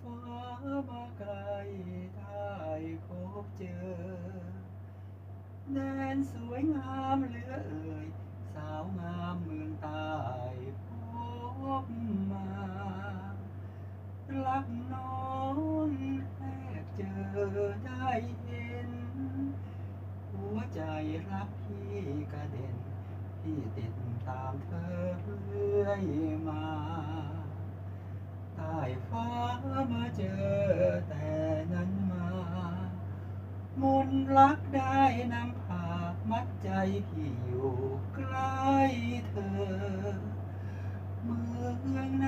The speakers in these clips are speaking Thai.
ฟ้ามาไกลได้พบเจอ แดนสวยงามเหลือเอ่ย สาวงามเมืองใต้พบมา รักน้องแรกเจอได้เห็น หัวใจรักพี่กระเด็น พี่ติดตามเธอเรื่อยมาใต้ฟ้า มาเจอแต่นั้นมา มนรักได้นำพามัดใจพี่อยู่ใกล้เธอ เมืองไหน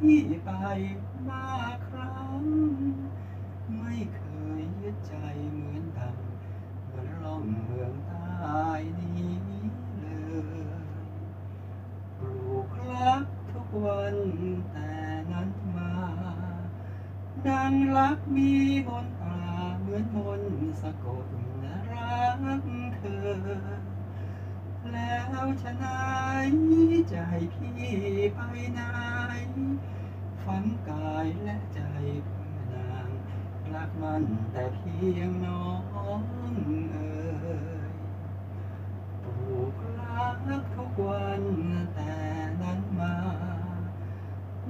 พี่ไปมาครั้ง ไม่เคยยึดใจเหมือนดังเหมือนล่องเมืองใต้นี้เลยปลูกรักทุกวันแต่นั้น ดังรักมีบนตาเหมือนมนสะกดรักเธอ แล้วชะนายใจพี่ไปไหนฝันกายและใจเพื่อนางรักมันแต่เพียงน้อง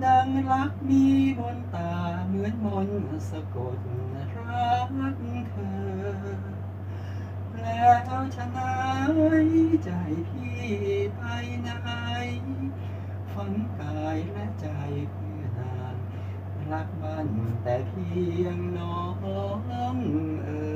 ดังรักมีมนตาเหมือนมนสะกดรักเธอแล้วชะนายใจพี่ไปไหนฝันกายและใจเพื่อนางรักมันแต่เพียงน้องเอ๋ย